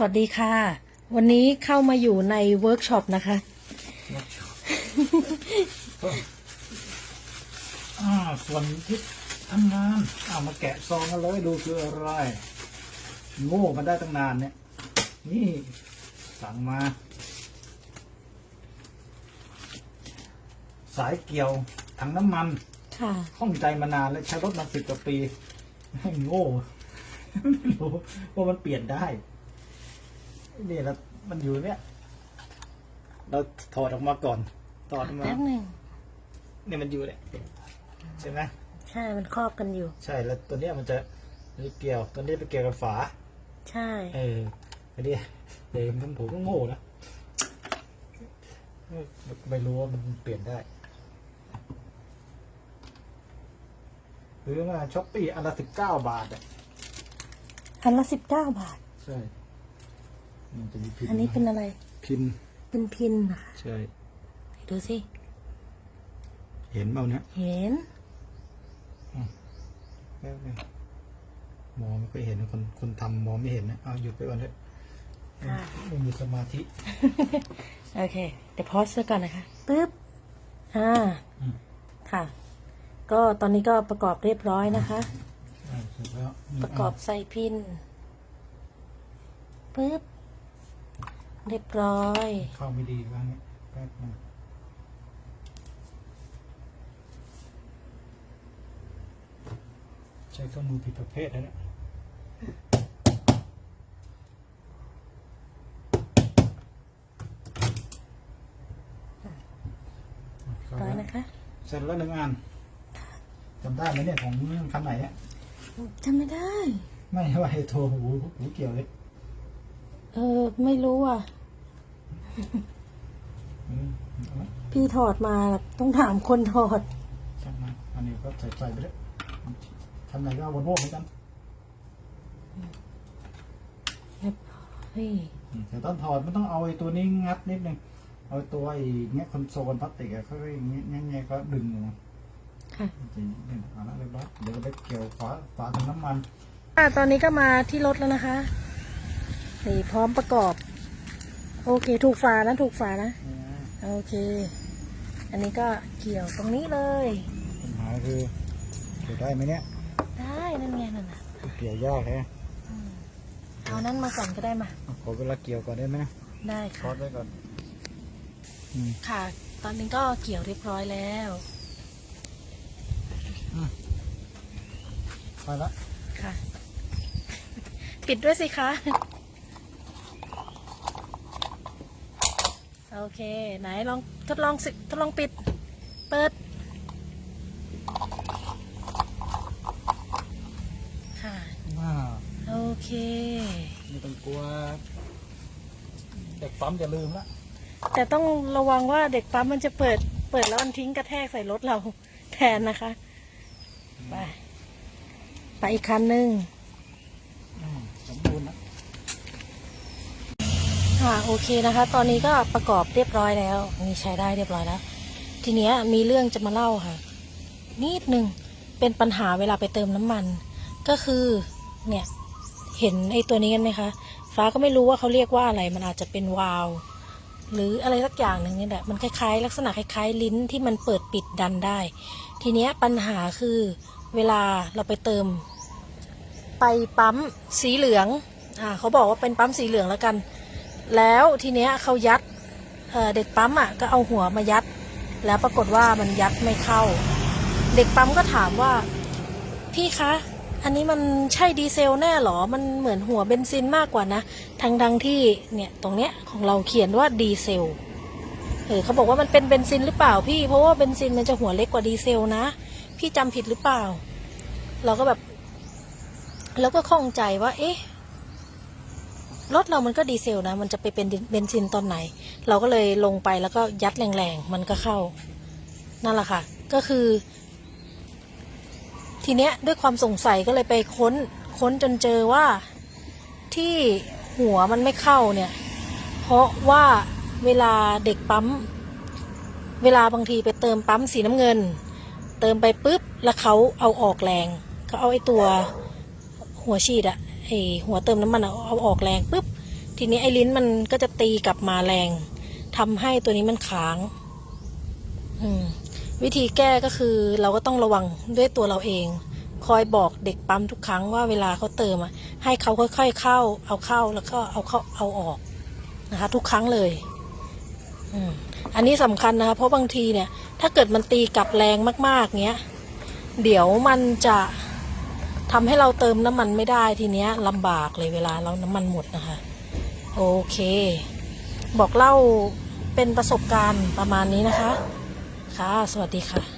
สวัสดีค่ะ วันนี้เข้ามาอยู่ในเวิร์กช็อปนะคะ อ่าส่วนที่ทำงานเอามาแกะซองกันเลยดูคืออะไรโง่มาได้ตั้งนานเนี่ย นี่สั่งมา สายเกี่ยวถังน้ำมัน ค่ะข้องใจมานานแล้วใช้รถมาสิบกว่าปีให้โง่ ไม่รู้ว่ามันเปลี่ยนได้ นี่แล้วมันอยู่เนี่ยเราถอดออกมาก่อนถอดออกมาแป๊บหนึ่งเนี่ยมันอยู่เนี่ยใช่ไหมใช่มันครอบกันอยู่ ใช่แล้วตัวเนี้ยมันจะมันจะเกี่ยวตัวนี้ไปเกี่ยวกับฝา ใช่เออไอ้เนี่ยเดี๋ยวมันผมก็โง่นะไม่รู้ว่ามันเปลี่ยนได้ หรือว่าช้อปปี้อันละสิบเก้าบาทอะอันละสิบเก้าบาท ใช่ มันจะมีพิมพ์อันนี้เป็นอะไร พิมพ์เป็นพินค่ะใช่ ดูสิ เห็นเปล่าเนี่ยเห็น แป๊บนึงมองไม่ค่อยเห็นคนคนทำมองไม่เห็นนะเอาหยุดไปก่อนเถอะค่ะ ไม่มีสมาธิโอเค เดี๋ยวพอสไว้ก่อนนะคะปึ๊บ อ่า อืมค่ะ ก็ตอนนี้ก็ประกอบเรียบร้อยนะคะ อ่าเสร็จแล้วนี่ประกอบใส่พินปึ๊บ เรียบร้อย เข้าไม่ดีบ้างเนี่ยแป๊บนึงใช้เครื่องมือผิดประเภทแล้วเนี่ยร้อยนะคะ เสร็จแล้วหนึ่งอันจำได้ไหมเนี่ยของคันไหนเนี่ยจำไม่ได้ ไม่ว่าไอ้โทรหูหูเกี่ยวเลย เออ ไม่รู้อะ อืมเอาไหมพี่ถอดมาต้องถามคนถอดช่างมันอันนี้ก็ใส่ใส่ไปเลยคันไหนก็เอาวนโว่เหมือนกันเรียบร้อยอืมแต่ตอนถอดมันต้องเอาไอ้ตัวนี้งัดนิดนึงเอาตัวไอ้เงี้ยคอนโซลพลาสติกอะค่อยๆเงี้ยเงี้ยเงี้ยก็ดึงออกมาค่ะ จริงๆเนี่ยเอาละเรียบร้อยเดี๋ยวเราไปเกี่ยวฝาฝาถังน้ำมันอะตอนนี้ก็มาที่รถแล้วนะคะ นี่พร้อมประกอบ โอเค ถูกฝานะถูกฝานะ โอเค อันนี้ก็เกี่ยวตรงนี้เลย ปัญหาคือเกี่ยวได้ไหมเนี่ยได้นั่นไงนั่นน่ะเกี่ยวยากแฮะเอานั้นมาก่อนก็ได้มา ขอเวลาเกี่ยวก่อนได้ไหมได้ทอค่ะ ดไว้ก่อนอืมค่ะ ตอนนี้ก็เกี่ยวเรียบร้อยแล้ว ไปละค่ะ ปิดด้วยสิคะ โอ เค ไหนลองทดลองสิทดลองปิด เปิด ค่ะ ว้าวโอเคไม่ต้องกลัว เด็กปั๊มอย่าลืมละแต่ต้องระวังว่าเด็กปั๊มมันจะเปิด เปิดแล้วมันทิ้งกระแทกใส่รถเราแทนนะคะ ไป ไปอีกคันหนึ่ง อืมสมบูรณ์นะ ค่ะโอเคนะคะ ตอนนี้ก็ประกอบเรียบร้อยแล้วมีใช้ได้เรียบร้อยแล้ว ทีเนี้ยมีเรื่องจะมาเล่าค่ะ นิดนึงเป็นปัญหาเวลาไปเติมน้ำมัน ก็คือเนี่ยเห็นไอ้ตัวนี้กันไหมคะฟ้าก็ไม่รู้ว่าเขาเรียกว่าอะไรมันอาจจะเป็นวาลหรืออะไรสักอย่างหนึ่งนี่แหละมันคล้ายๆ ลักษณะคล้ายๆ ลิ้นที่มันเปิดปิดดันได้ ทีเนี้ยปัญหาคือเวลาเราไปเติม ไปปั๊มสีเหลืองอ่าเขาบอกว่าเป็นปั๊มสีเหลืองแล้วกัน แล้วทีเนี้ยเขายัดเเด็กปั๊มอะก็เอาหัวมายัด แล้วปรากฏว่ามันยัดไม่เข้า เด็กปั๊มก็ถามว่า พี่คะ อันนี้มันใช่ดีเซลแน่หรอ มันเหมือนหัวเบนซินมากกว่านะทั้งดังที่เนี่ยตรงเนี้ยของเราเขียนว่าดีเซลเออเขาบอกว่ามันเป็นเบนซินหรือเปล่าพี่เพราะว่าเบนซินมันจะหัวเล็กกว่าดีเซลนะ พี่จำผิดหรือเปล่า เราก็แบบแล้วก็ข้องใจว่า เอ๊ะ รถเรามันก็ดีเซลนะ มันจะไปเป็นเบนซินตอนไหน เราก็เลยลงไปแล้วก็ยัดแรงๆ มันก็เข้า นั่นแหละค่ะ ก็คือ ทีเนี้ยด้วยความสงสัยก็เลยไปค้น ค้นจนเจอว่าที่หัวมันไม่เข้าเนี่ย เพราะว่าเวลาเด็กปั๊ม เวลาบางทีไปเติมปั๊มสีน้ำเงิน เติมไปปุ๊บ แล้วเขาเอาออกแรงเขาเอาไอ้ตัวหัวฉีดอะ ไอหัวเติมน้ำมันเอาออกแรงปุ๊บทีนี้ไอลิ้นมันก็จะตีกลับมาแรงทำให้ตัวนี้มันค้างอืมวิธีแก้ก็คือเราก็ต้องระวังด้วยตัวเราเอง คอยบอกเด็กปั๊มทุกครั้งว่าเวลาเขาเติมอะให้เขาค่อยๆเข้า เอาเข้าแล้วก็เอาเข้าเอาออกนะคะ ทุกครั้งเลยอืมอันนี้สำคัญนะคะเพราะบางทีเนี่ย ถ้าเกิดมันตีกลับแรงมากๆเนี้ย เดี๋ยวมันจะ ทำให้เราเติมน้ำมันไม่ได้ทีเนี้ยลำบากเลยเวลาเราน้ำมันหมดนะคะ โอเค บอกเล่าเป็นประสบการณ์ประมาณนี้นะคะ ค่ะ สวัสดีค่ะ